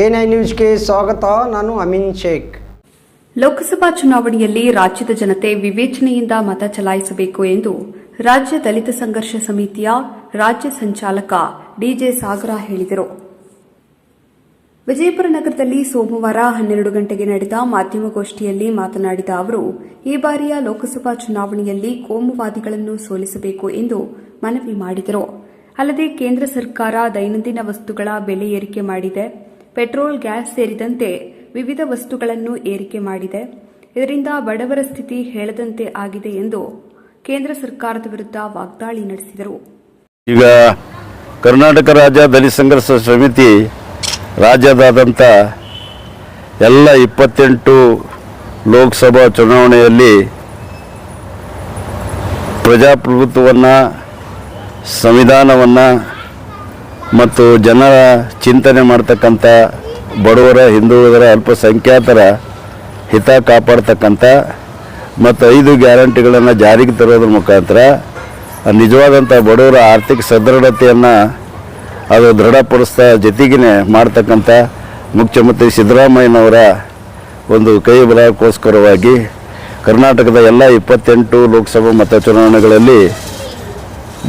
N I ನ್ಯೂಸ್ಗೆ ಸ್ವಾಗತ. ನಾನು ಅಮಿನ್ ಶೇಖ್. ಲೋಕಸಭಾ ಚುನಾವಣೆಯಲ್ಲಿ ರಾಜ್ಯದ ಜನತೆ ವಿವೇಚನೆಯಿಂದ ಮತ ಚಲಾಯಿಸಬೇಕು ಎಂದು ರಾಜ್ಯ ದಲಿತ ಸಂಘರ್ಷ ಸಮಿತಿಯ ರಾಜ್ಯ ಸಂಚಾಲಕ ಡಿಜೆ ಸಾಗರ ಹೇಳಿದರು. ವಿಜಯಪುರ ನಗರದಲ್ಲಿ ಸೋಮವಾರ ಹನ್ನೆರಡು ಗಂಟೆಗೆ ನಡೆದ ಮಾಧ್ಯಮಗೋಷ್ಠಿಯಲ್ಲಿ ಮಾತನಾಡಿದ ಅವರು, ಈ ಬಾರಿಯ ಲೋಕಸಭಾ ಚುನಾವಣೆಯಲ್ಲಿ ಕೋಮುವಾದಿಗಳನ್ನು ಸೋಲಿಸಬೇಕು ಎಂದು ಮನವಿ ಮಾಡಿದರು. ಅಲ್ಲದೆ ಕೇಂದ್ರ ಸರ್ಕಾರ ದೈನಂದಿನ ವಸ್ತುಗಳ ಬೆಲೆ ಏರಿಕೆ ಮಾಡಿದೆ. ಪೆಟ್ರೋಲ್, ಗ್ಯಾಸ್ ಸೇರಿದಂತೆ ವಿವಿಧ ವಸ್ತುಗಳನ್ನು ಏರಿಕೆ ಮಾಡಿದೆ. ಇದರಿಂದ ಬಡವರ ಸ್ಥಿತಿ ಹೇಳದಂತೆ ಆಗಿದೆ ಎಂದು ಕೇಂದ್ರ ಸರ್ಕಾರದ ವಿರುದ್ಧ ವಾಗ್ದಾಳಿ ನಡೆಸಿದರು. ಈಗ ಕರ್ನಾಟಕ ರಾಜ್ಯ ದಲಿತ ಸಂಘರ್ಷ ಸಮಿತಿ ರಾಜ್ಯದಾದಂಥ ಎಲ್ಲ ಇಪ್ಪತ್ತೆಂಟು ಲೋಕಸಭಾ ಚುನಾವಣೆಯಲ್ಲಿ ಪ್ರಜಾಪ್ರಭುತ್ವವನ್ನು, ಸಂವಿಧಾನವನ್ನು ಮತ್ತು ಜನರ ಚಿಂತನೆ ಮಾಡ್ತಕ್ಕಂಥ ಬಡವರ ಹಿಂದುಳಿದರ ಅಲ್ಪಸಂಖ್ಯಾತರ ಹಿತ ಕಾಪಾಡ್ತಕ್ಕಂಥ ಮತ್ತು ಐದು ಗ್ಯಾರಂಟಿಗಳನ್ನು ಜಾರಿಗೆ ತರೋದ್ರ ಮುಖಾಂತರ ನಿಜವಾದಂಥ ಬಡವರ ಆರ್ಥಿಕ ಸದೃಢತೆಯನ್ನು ಅದು ದೃಢಪಡಿಸ್ತಾ ಜೊತೆಗೇ ಮಾಡ್ತಕ್ಕಂಥ ಮುಖ್ಯಮಂತ್ರಿ ಸಿದ್ದರಾಮಯ್ಯನವರ ಒಂದು ಕೈ ಬಲಕ್ಕೋಸ್ಕರವಾಗಿ ಕರ್ನಾಟಕದ ಎಲ್ಲ ಇಪ್ಪತ್ತೆಂಟು ಲೋಕಸಭಾ ಮತ ಚುನಾವಣೆಗಳಲ್ಲಿ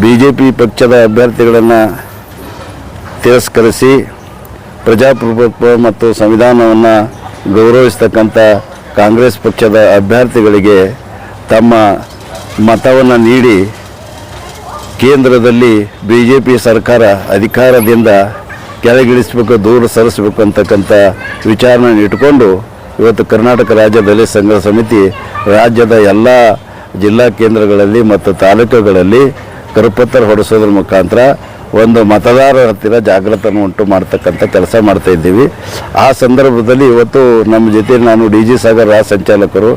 ಬಿ ಜೆ ಪಿ ಪಕ್ಷದ ಅಭ್ಯರ್ಥಿಗಳನ್ನು ತಿರಸ್ಕರಿಸಿ ಪ್ರಜಾಪ್ರಭುತ್ವ ಮತ್ತು ಸಂವಿಧಾನವನ್ನು ಗೌರವಿಸ್ತಕ್ಕಂಥ ಕಾಂಗ್ರೆಸ್ ಪಕ್ಷದ ಅಭ್ಯರ್ಥಿಗಳಿಗೆ ತಮ್ಮ ಮತವನ್ನು ನೀಡಿ ಕೇಂದ್ರದಲ್ಲಿ ಬಿ ಜೆ ಪಿ ಸರ್ಕಾರ ಅಧಿಕಾರದಿಂದ ಕೆಳಗಿಳಿಸಬೇಕು, ದೂರ ಸರಿಸಬೇಕು ಅಂತಕ್ಕಂಥ ವಿಚಾರಣೆ ಇಟ್ಕೊಂಡು ಇವತ್ತು ಕರ್ನಾಟಕ ರಾಜ್ಯ ದಲಿತ ಸಂಘ ಸಮಿತಿ ರಾಜ್ಯದ ಎಲ್ಲ ಜಿಲ್ಲಾ ಕೇಂದ್ರಗಳಲ್ಲಿ ಮತ್ತು ತಾಲೂಕುಗಳಲ್ಲಿ ಕರಪತ್ರ ಹೊಡೆಸೋದ್ರ ಮುಖಾಂತರ ಒಂದು ಮತದಾರರ ಹತ್ತಿರ ಜಾಗೃತನ ಉಂಟು ಮಾಡ್ತಕ್ಕಂಥ ಕೆಲಸ ಮಾಡ್ತಾ ಇದ್ದೀವಿ. ಆ ಸಂದರ್ಭದಲ್ಲಿ ಇವತ್ತು ನಮ್ಮ ಜೊತೆ ನಾನು ಡಿ ಜಿ ಸಾಗರ್ ಸಂಚಾಲಕರು,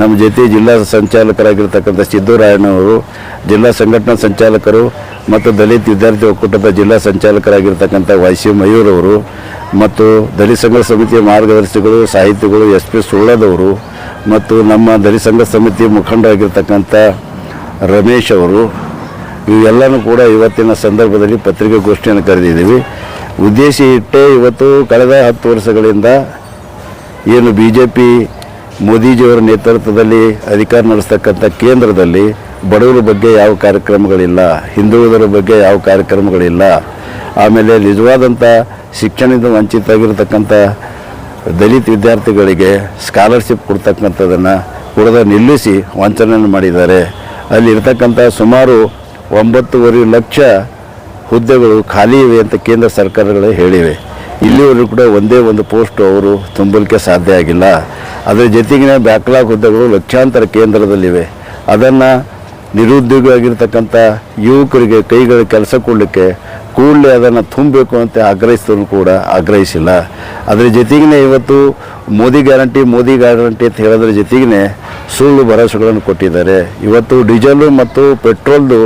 ನಮ್ಮ ಜೊತೆ ಜಿಲ್ಲಾ ಸಂಚಾಲಕರಾಗಿರ್ತಕ್ಕಂಥ ಸಿದ್ದೂರಾಯಣ್ಣವರು ಜಿಲ್ಲಾ ಸಂಘಟನಾ ಸಂಚಾಲಕರು ಮತ್ತು ದಲಿತ ವಿದ್ಯಾರ್ಥಿ ಒಕ್ಕೂಟದ ಜಿಲ್ಲಾ ಸಂಚಾಲಕರಾಗಿರ್ತಕ್ಕಂಥ ವೈ ಸಿ ಮಯೂರವರು ಮತ್ತು ದಲಿತ ಸಂಘ ಸಮಿತಿಯ ಮಾರ್ಗದರ್ಶಿಗಳು, ಸಾಹಿತಿಗಳು ಎಸ್ ಪಿ ಸುಳ್ಳದವರು ಮತ್ತು ನಮ್ಮ ದಲಿತ ಸಂಘ ಸಮಿತಿ ಮುಖಂಡರಾಗಿರ್ತಕ್ಕಂಥ ರಮೇಶ್ ಅವರು ಇವೆಲ್ಲನೂ ಕೂಡ ಇವತ್ತಿನ ಸಂದರ್ಭದಲ್ಲಿ ಪತ್ರಿಕಾಗೋಷ್ಠಿಯನ್ನು ಕರೆದಿದ್ದೀವಿ. ಉದ್ದೇಶ ಇಟ್ಟೇ ಇವತ್ತು ಕಳೆದ ಹತ್ತು ವರ್ಷಗಳಿಂದ ಏನು ಬಿ ಜೆ ಪಿ ಮೋದಿಜಿಯವರ ನೇತೃತ್ವದಲ್ಲಿ ಅಧಿಕಾರ ನಡೆಸ್ತಕ್ಕಂಥ ಕೇಂದ್ರದಲ್ಲಿ ಬಡವರ ಬಗ್ಗೆ ಯಾವ ಕಾರ್ಯಕ್ರಮಗಳಿಲ್ಲ ಹಿಂದುಳಿದರ ಬಗ್ಗೆ ಯಾವ ಕಾರ್ಯಕ್ರಮಗಳಿಲ್ಲ, ಆಮೇಲೆ ನಿಜವಾದಂಥ ಶಿಕ್ಷಣದಿಂದ ವಂಚಿತವಾಗಿರ್ತಕ್ಕಂಥ ದಲಿತ ವಿದ್ಯಾರ್ಥಿಗಳಿಗೆ ಸ್ಕಾಲರ್ಶಿಪ್ ಕೊಡ್ತಕ್ಕಂಥದ್ದನ್ನು ಕೊಡದ ನಿಲ್ಲಿಸಿ ವಂಚನೆಯನ್ನು ಮಾಡಿದ್ದಾರೆ. ಅಲ್ಲಿರ್ತಕ್ಕಂಥ ಸುಮಾರು ಒಂಬತ್ತುವರೆ ಲಕ್ಷ ಹುದ್ದೆಗಳು ಖಾಲಿ ಇವೆ ಅಂತ ಕೇಂದ್ರ ಸರ್ಕಾರಗಳೇ ಹೇಳಿವೆ. ಇಲ್ಲಿವರೆಗೂ ಕೂಡ ಒಂದೇ ಒಂದು ಪೋಸ್ಟ್ ಅವರು ತುಂಬಲಿಕ್ಕೆ ಸಾಧ್ಯ ಆಗಿಲ್ಲ. ಅದರ ಜೊತೆಗಿನ ಬ್ಯಾಕ್ಲಾಗ್ ಹುದ್ದೆಗಳು ಲಕ್ಷಾಂತರ ಕೇಂದ್ರದಲ್ಲಿವೆ. ಅದನ್ನು ನಿರುದ್ಯೋಗ ಆಗಿರ್ತಕ್ಕಂಥ ಯುವಕರಿಗೆ ಕೈಗಳ ಕೆಲಸ ಕೊಡಲಿಕ್ಕೆ ಕೂಡಲೇ ಅದನ್ನು ತುಂಬಬೇಕು ಅಂತ ಆಗ್ರಹಿಸಿದ್ರು ಕೂಡ ಆಗ್ರಹಿಸಿಲ್ಲ. ಅದರ ಜೊತೆಗಿನ ಇವತ್ತು ಮೋದಿ ಗ್ಯಾರಂಟಿ ಮೋದಿ ಗ್ಯಾರಂಟಿ ಅಂತ ಹೇಳೋದ್ರ ಜೊತೆಗೇ ಸುಳ್ಳು ಭರವಸೆಗಳನ್ನು ಕೊಟ್ಟಿದ್ದಾರೆ. ಇವತ್ತು ಡೀಸೆಲು ಮತ್ತು ಪೆಟ್ರೋಲ್ದು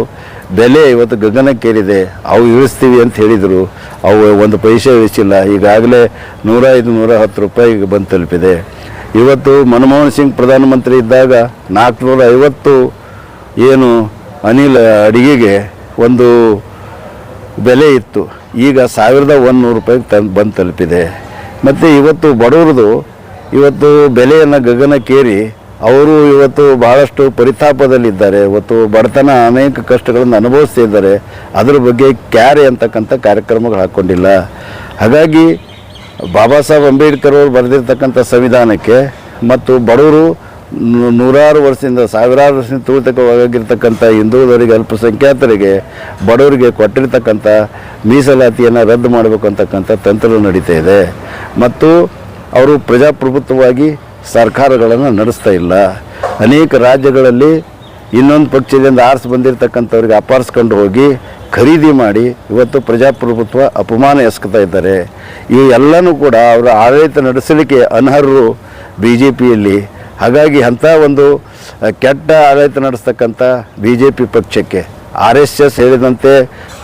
ಬೆಲೆ ಇವತ್ತು ಗಗನಕ್ಕೇರಿದೆ. ಅವು ಇಳಿಸ್ತೀವಿ ಅಂತ ಹೇಳಿದರು. ಅವು ಒಂದು ಪೈಸೆ ಇಳಿಸಿಲ್ಲ ಈಗಾಗಲೇ ನೂರ ಐದು, ನೂರ ಹತ್ತು ರೂಪಾಯಿಗೆ ಬಂದು ತಲುಪಿದೆ. ಇವತ್ತು ಮನಮೋಹನ್ ಸಿಂಗ್ ಪ್ರಧಾನಮಂತ್ರಿ ಇದ್ದಾಗ ನಾಲ್ಕುನೂರ ಐವತ್ತು ಏನು ಅನಿಲ ಅಡಿಗೆಗೆ ಒಂದು ಬೆಲೆ ಇತ್ತು. ಈಗ ಸಾವಿರದ ಒಂದುನೂರು ರೂಪಾಯಿಗೆ ತಂದು ಬಂದು ತಲುಪಿದೆ. ಮತ್ತು ಇವತ್ತು ಬಡವ್ರದ್ದು ಇವತ್ತು ಬೆಲೆಯನ್ನು ಗಗನಕ್ಕೇರಿ ಅವರು ಇವತ್ತು ಬಹಳಷ್ಟು ಪರಿತಾಪದಲ್ಲಿದ್ದಾರೆ. ಇವತ್ತು ಬಡತನ ಅನೇಕ ಕಷ್ಟಗಳನ್ನು ಅನುಭವಿಸ್ತಿದ್ದಾರೆ ಅದರ ಬಗ್ಗೆ ಕ್ಯಾರೆ ಅಂತಕ್ಕಂಥ ಕಾರ್ಯಕ್ರಮಗಳು ಹಾಕ್ಕೊಂಡಿಲ್ಲ ಹಾಗಾಗಿ ಬಾಬಾ ಸಾಹೇಬ್ ಅಂಬೇಡ್ಕರ್ ಅವರು ಬರೆದಿರ್ತಕ್ಕಂಥ ಸಂವಿಧಾನಕ್ಕೆ ಮತ್ತು ಬಡವರು ನೂರಾರು ವರ್ಷದಿಂದ, ಸಾವಿರಾರು ವರ್ಷದಿಂದ ತುಳಿತಕವಾಗಿರ್ತಕ್ಕಂಥ ಹಿಂದೂದವರಿಗೆ ಅಲ್ಪಸಂಖ್ಯಾತರಿಗೆ, ಬಡವರಿಗೆ ಕೊಟ್ಟಿರ್ತಕ್ಕಂಥ ಮೀಸಲಾತಿಯನ್ನು ರದ್ದು ಮಾಡಬೇಕು ಅಂತಕ್ಕಂಥ ತಂತ್ರ ನಡೀತಾ ಇದೆ. ಮತ್ತು ಅವರು ಪ್ರಜಾಪ್ರಭುತ್ವವಾಗಿ ಸರ್ಕಾರಗಳನ್ನು ನಡೆಸ್ತಾ ಇಲ್ಲ. ಅನೇಕ ರಾಜ್ಯಗಳಲ್ಲಿ ಇನ್ನೊಂದು ಪಕ್ಷದಿಂದ ಆರಿಸಿ ಬಂದಿರತಕ್ಕಂಥವ್ರಿಗೆ ಅಪಾರಿಸ್ಕೊಂಡು ಹೋಗಿ ಖರೀದಿ ಮಾಡಿ ಇವತ್ತು ಪ್ರಜಾಪ್ರಭುತ್ವ ಅಪಮಾನ ಎಸ್ಕೊತಾ ಇದ್ದಾರೆ. ಈ ಎಲ್ಲನೂ ಕೂಡ ಅವರ ಆಡಳಿತ ನಡೆಸಲಿಕ್ಕೆ ಅನರ್ಹರು ಬಿ ಜೆ ಪಿಯಲ್ಲಿ ಹಾಗಾಗಿ ಅಂಥ ಒಂದು ಕೆಟ್ಟ ಆಡಳಿತ ನಡೆಸ್ತಕ್ಕಂಥ ಬಿ ಜೆ ಪಿ ಪಕ್ಷಕ್ಕೆ ಆರ್ ಎಸ್ ಎಸ್ ಹೇಳಿದಂತೆ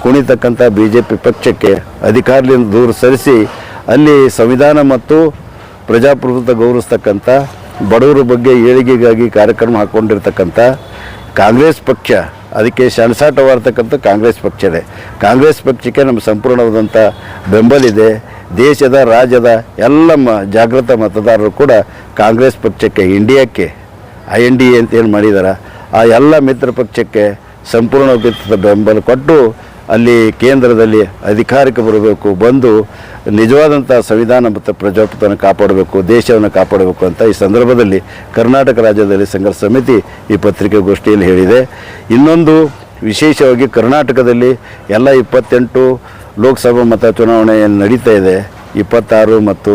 ಕುಣಿತಕ್ಕಂಥ ಬಿ ಜೆ ಪಿ ಪಕ್ಷಕ್ಕೆ ಅಧಿಕಾರದಿಂದ ದೂರ ಸರಿಸಿ ಅಲ್ಲಿ ಸಂವಿಧಾನ ಮತ್ತು ಪ್ರಜಾಪ್ರಭುತ್ವ ಗೌರವಿಸ್ತಕ್ಕಂಥ, ಬಡವರ ಬಗ್ಗೆ ಏಳಿಗೆಗಾಗಿ ಕಾರ್ಯಕ್ರಮ ಹಾಕ್ಕೊಂಡಿರ್ತಕ್ಕಂಥ ಕಾಂಗ್ರೆಸ್ ಪಕ್ಷ, ಅದಕ್ಕೆ ಶಣಸಾಟವಾಗಿರ್ತಕ್ಕಂಥ ಕಾಂಗ್ರೆಸ್ ಪಕ್ಷ ಇದೆ. ಕಾಂಗ್ರೆಸ್ ಪಕ್ಷಕ್ಕೆ ನಮ್ಮ ಸಂಪೂರ್ಣವಾದಂಥ ಬೆಂಬಲಿದೆ ದೇಶದ, ರಾಜ್ಯದ ಎಲ್ಲ ಮ, ಜಾಗೃತ ಮತದಾರರು ಕೂಡ ಕಾಂಗ್ರೆಸ್ ಪಕ್ಷಕ್ಕೆ, ಇಂಡಿಯಾಕ್ಕೆ, ಐ ಎನ್ ಡಿ ಎ ಅಂತ ಏನು ಮಾಡಿದ್ದಾರೆ ಆ ಎಲ್ಲ ಮಿತ್ರ ಪಕ್ಷಕ್ಕೆ ಸಂಪೂರ್ಣ ಬೆಂಬಲ ಕೊಟ್ಟು ಅಲ್ಲಿ ಕೇಂದ್ರದಲ್ಲಿ ಅಧಿಕಾರಕ್ಕೆ ಬರಬೇಕು ಬಂದು ನಿಜವಾದಂಥ ಸಂವಿಧಾನ ಮತ್ತು ಪ್ರಜಾಪ್ರಭುತ್ವವನ್ನು ಕಾಪಾಡಬೇಕು ದೇಶವನ್ನು ಕಾಪಾಡಬೇಕು ಅಂತ ಈ ಸಂದರ್ಭದಲ್ಲಿ ಕರ್ನಾಟಕ ರಾಜ್ಯದಲ್ಲಿ ಸಂಘರ್ಷ ಸಮಿತಿ ಈ ಪತ್ರಿಕಾಗೋಷ್ಠಿಯಲ್ಲಿ ಹೇಳಿದೆ. ಇನ್ನೊಂದು ವಿಶೇಷವಾಗಿ ಕರ್ನಾಟಕದಲ್ಲಿ ಎಲ್ಲ ಇಪ್ಪತ್ತೆಂಟು ಲೋಕಸಭಾ ಮತ ಚುನಾವಣೆ ನಡೀತಾ ಇದೆ ಇಪ್ಪತ್ತಾರು ಮತ್ತು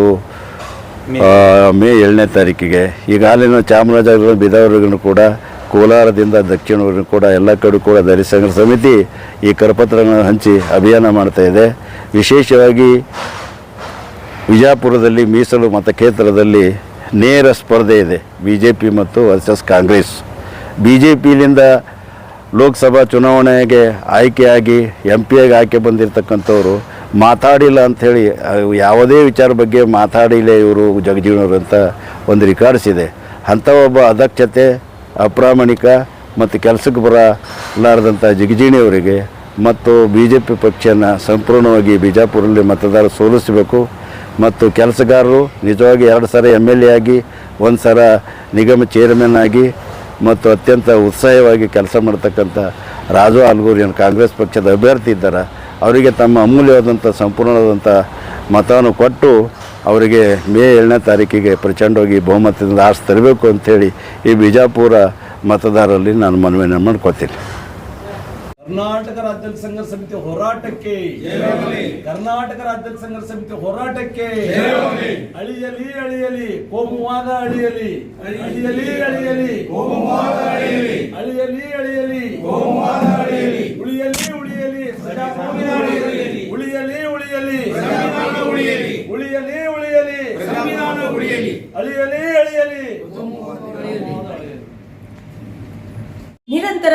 ಮೇ ಏಳನೇ ತಾರೀಕಿಗೆ. ಈಗಾಗಲೇ ಚಾಮರಾಜನಗರ ಬಿದಾವರಿಗೂ ಕೂಡ ಕೋಲಾರದಿಂದ ದಕ್ಷಿಣವರೆಗೂ ಕೂಡ ಎಲ್ಲ ಕಡೆ ಕೂಡ ಸಂಘರ್ಷ ಸಮಿತಿ ಈ ಕರಪತ್ರಗಳನ್ನು ಹಂಚಿ ಅಭಿಯಾನ ಮಾಡ್ತಾ ಇದೆ. ವಿಶೇಷವಾಗಿ ವಿಜಯಪುರದಲ್ಲಿ ಮೀಸಲು ಮತಕ್ಷೇತ್ರದಲ್ಲಿ ನೇರ ಸ್ಪರ್ಧೆ ಇದೆ ಬಿ ಜೆ ಪಿ ಮತ್ತು ವರ್ಸಸ್ ಕಾಂಗ್ರೆಸ್. ಬಿ ಜೆ ಪಿಯಿಂದ ಲೋಕಸಭಾ ಚುನಾವಣೆಗೆ ಆಯ್ಕೆಯಾಗಿ ಎಂ ಆಗಿ ಆಯ್ಕೆ ಬಂದಿರತಕ್ಕಂಥವ್ರು ಮಾತಾಡಿಲ್ಲ ಅಂಥೇಳಿ ಯಾವುದೇ ವಿಚಾರ ಬಗ್ಗೆ ಮಾತಾಡಿಲ್ಲ ಇವರು ಜಗಜೀವನವರು ಅಂತ ಒಂದು ರಿಕಾರ್ಡ್ಸ್ ಇದೆ. ಅಂಥ ಒಬ್ಬ ಅದಕ್ಷತೆ ಅಪ್ರಾಮಾಣಿಕ ಮತ್ತು ಕೆಲಸಕ್ಕೆ ಬರಲಾರದಂಥ ಜಿಗಜಿಣಿಯವರಿಗೆ ಮತ್ತು ಬಿ ಜೆ ಪಿ ಪಕ್ಷನ ಸಂಪೂರ್ಣವಾಗಿ ಬಿಜಾಪುರಲ್ಲಿ ಮತದಾರ ಸೋಲಿಸಬೇಕು. ಮತ್ತು ಕೆಲಸಗಾರರು ನಿಜವಾಗಿ ಎರಡು ಸಲ ಎಂ ಎಲ್ ಎ ಆಗಿ, ಒಂದು ಸಲ ನಿಗಮ ಚೇರ್ಮನ್ ಆಗಿ ಮತ್ತು ಅತ್ಯಂತ ಉತ್ಸಾಹವಾಗಿ ಕೆಲಸ ಮಾಡ್ತಕ್ಕಂಥ ರಾಜು ಆಲ್ಗೂರ್ ಏನು ಕಾಂಗ್ರೆಸ್ ಪಕ್ಷದ ಅಭ್ಯರ್ಥಿ ಇದ್ದಾರೆ, ಅವರಿಗೆ ತಮ್ಮ ಅಮೂಲ್ಯವಾದಂಥ, ಸಂಪೂರ್ಣವಾದಂಥ ಮತವನ್ನು ಕೊಟ್ಟು ಅವರಿಗೆ ಮೇ ಏಳನೇ ತಾರೀಕಿಗೆ ಪ್ರಚಂಡವಾಗಿ ಬಹುಮತದಿಂದ ಆರ್ಸ್ ತರಬೇಕು ಅಂಥೇಳಿ ಈ ಬಿಜಾಪುರ ಮತದಾರರಲ್ಲಿ ನಾನು ಮನವಿಯನ್ನು ಮಾಡ್ಕೋತೀನಿ. ಕರ್ನಾಟಕ ರಾಜ್ಯ ಸಂಘರ್ಷ ಸಮಿತಿ ಹೋರಾಟಕ್ಕೆ ಕರ್ನಾಟಕ ರಾಜ್ಯ ಸಂಘರ್ಷ ಸಮಿತಿ ಹೋರಾಟಕ್ಕೆ ಅಳಿಯಲಿ ಅಳಿಯಲಿ, ಕೋಮುವಾದ ಅಳಿಯಲಿ ಅಳಿಯಲಿ ಅಳಿಯಲಿ ಕೋಮುವಾದ ಅಳಿಯಲಿ ಅಳಿಯಲಿ ಅಳಿಯಲಿ ಕೋಮುವಾದ ಅಳಿಯಲಿ ಉಳಿಯಲಿ ಉಳಿಯಲಿ ಪ್ರಜಾಪ್ರಭುತ್ವ ಉಳಿಯಲಿ ಉಳಿಯಲಿ ಉಳಿಯಲಿ ಉಳಿಯಲಿ ಉಳಿಯಲಿ ಉಳಿಯಲಿ ಸಂವಿಧಾನ ಉಳಿಯಲಿ ಅಳಿಯಲಿ ಅಳಿಯಲಿ ನಿರಂತರ